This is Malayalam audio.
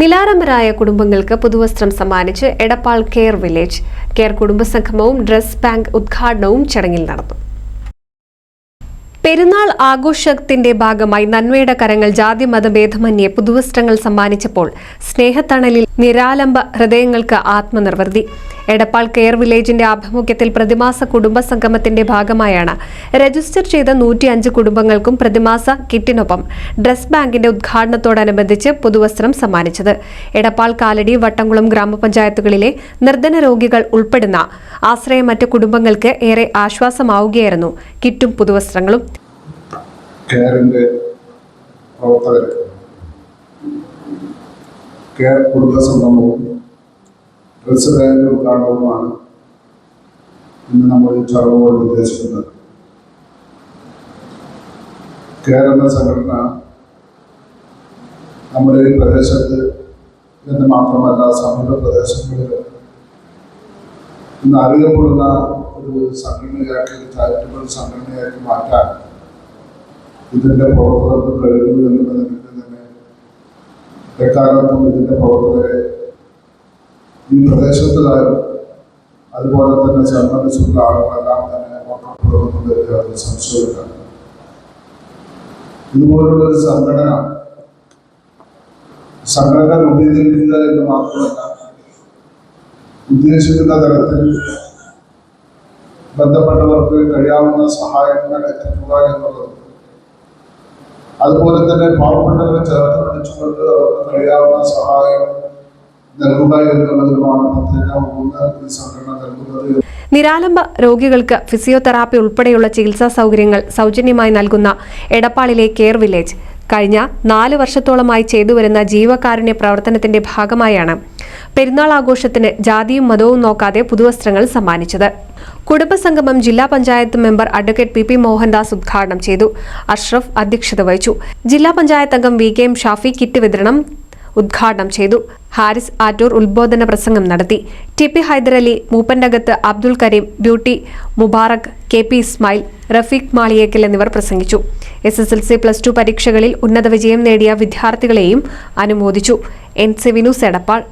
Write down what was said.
നിലാരംബരായ കുടുംബങ്ങൾക്ക് പുതുവസ്ത്രം സമ്മാനിച്ച് എടപ്പാൾ കെയർ വില്ലേജ്. കെയർ കുടുംബസംഗമവും ഡ്രസ് ബാങ്ക് ഉദ്ഘാടനവും ചടങ്ങിൽ നടന്നു. പെരുന്നാൾ ആഘോഷത്തിന്റെ ഭാഗമായി നന്മയുടെ കരങ്ങൾ ജാതി മതഭേദമന്യേ പുതുവസ്ത്രങ്ങൾ സമ്മാനിച്ചപ്പോൾ സ്നേഹത്തണലിൽ നിരാലംബ ഹൃദയങ്ങൾക്ക് ആത്മനിർവൃതി എടപ്പാൾ കെയർ വില്ലേജിന്റെ ആഭിമുഖ്യത്തിൽ പ്രതിമാസ കുടുംബ സംഗമത്തിന്റെ ഭാഗമായാണ് രജിസ്റ്റർ ചെയ്ത നൂറ്റി അഞ്ച് കുടുംബങ്ങൾക്കും പ്രതിമാസ കിറ്റിനൊപ്പം ഡ്രസ് ബാങ്കിന്റെ ഉദ്ഘാടനത്തോടനുബന്ധിച്ച് പുതുവസ്ത്രം സമ്മാനിച്ചത്. എടപ്പാൾ കാലടി വട്ടംകുളം ഗ്രാമപഞ്ചായത്തുകളിലെ നിർധന രോഗികൾ ഉൾപ്പെടുന്ന ആശ്രയമറ്റ കുടുംബങ്ങൾക്ക് ഏറെ ആശ്വാസമാവുകയായിരുന്നു കിറ്റും പുതുവസ്ത്രങ്ങളും. കെയറിന്റെ പ്രവർത്തകർ കെയർ കുടുംബസംഗമവും ഡ്രസ് ബാങ്ക് ഉദ്ഘാടനവുമാണ് ഇന്ന് നമ്മൾ ഈ ചടങ്ങുകൊണ്ട് ഉദ്ദേശിക്കുന്നത്. കേരള സംഘടന നമ്മുടെ ഈ പ്രദേശത്ത് എന്ന് മാത്രമല്ല സമീപ പ്രദേശങ്ങളിൽ ഇന്ന് അറിയപ്പെടുന്ന ഒരു സംഘടനയാക്കി ചാരിറ്റബിൾ സംഘടനയാക്കി മാറ്റാൻ ഇതിന്റെ പ്രവർത്തകർക്ക് കഴിയുന്നു എന്നുള്ളതിന് തന്നെ എക്കാലത്തും ഇതിന്റെ പ്രവർത്തകരെ ഈ പ്രദേശത്തിലായാലും അതുപോലെ തന്നെ സംബന്ധിച്ചുള്ള ആളുകളെല്ലാം തന്നെ ഒക്കപ്പെടുന്നുണ്ട് അത് സംശയമില്ല ഇതുപോലുള്ള സംഘടന സംഘടന രൂപീകരിക്കുക എന്ന് മാത്രമല്ല ഉദ്ദേശിക്കുന്ന തരത്തിൽ ബന്ധപ്പെട്ടവർക്ക് കഴിയാവുന്ന സഹായങ്ങൾ എത്തിക്കുക എന്നുള്ളത് അതുപോലെ തന്നെ പാവപ്പെട്ടവരെ ചേർത്ത് പിടിച്ചുകൊണ്ട് അവർക്ക് കഴിയാവുന്ന സഹായം നിരാലംബ രോഗികൾക്ക് ഫിസിയോതെറാപ്പി ഉൾപ്പെടെയുള്ള ചികിത്സാ സൗകര്യങ്ങൾ സൗജന്യമായി നൽകുന്ന എടപ്പാളിലെ കെയർ വില്ലേജ് കഴിഞ്ഞ നാല് വർഷത്തോളമായി ചെയ്തുവരുന്ന ജീവകാരുണ്യ പ്രവർത്തനത്തിന്റെ ഭാഗമായാണ് പെരുന്നാൾ ആഘോഷത്തിന് ജാതിയും മതവും നോക്കാതെ പുതുവസ്ത്രങ്ങൾ സമ്മാനിച്ചത്. കുടുംബസംഗമം ജില്ലാ panchayat member advocate P P Mohandas ഉദ്ഘാടനം ചെയ്തു. അഷ്റഫ് അധ്യക്ഷത വഹിച്ചു. ജില്ലാ പഞ്ചായത്ത് അംഗം V K M Shafi kit വിതരണം ഉദ്ഘാടനം ചെയ്തു. ഹാരിസ് ആറ്റൂർ ഉദ്ബോധന പ്രസംഗം നടത്തി. T P Hyderali Mooppantakath Abdul Karim beauty Mubarak K P Ismail Rafeeq Maliyekkal എന്നിവർ പ്രസംഗിച്ചു. S S L C plus two പരീക്ഷകളിൽ ഉന്നത വിജയം നേടിയ വിദ്യാർത്ഥികളെയും അനുമോദിച്ചു. N C Vinu Edappal.